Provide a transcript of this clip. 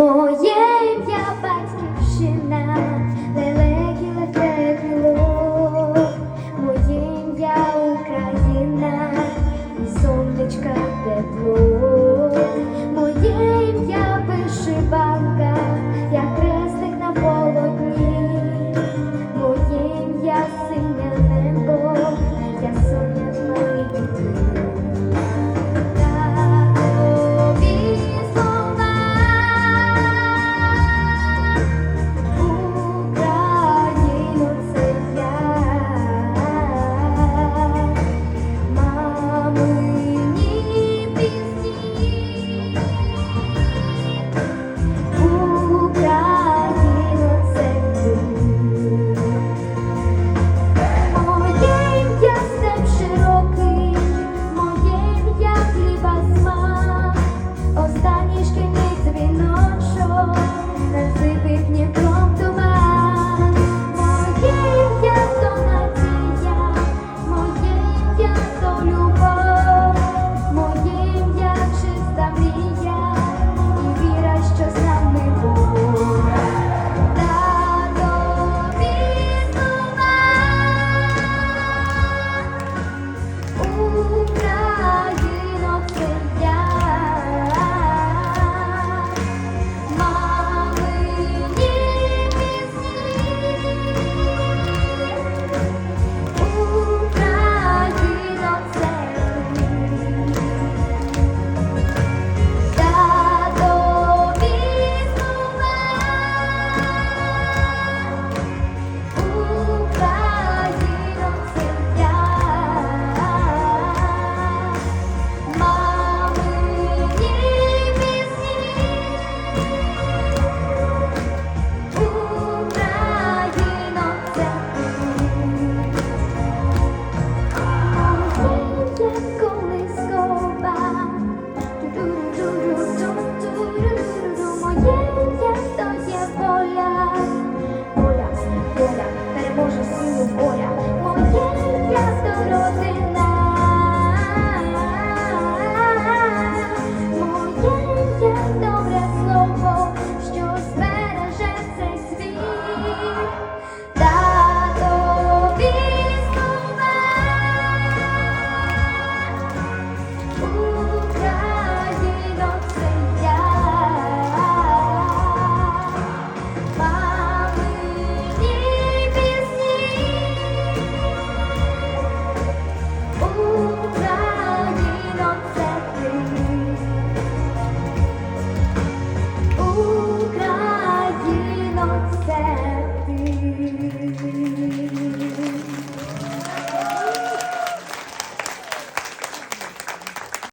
Моє ім'я батьківщина, лелекі лете крило, моє ім'я Україна і сонечка тепло.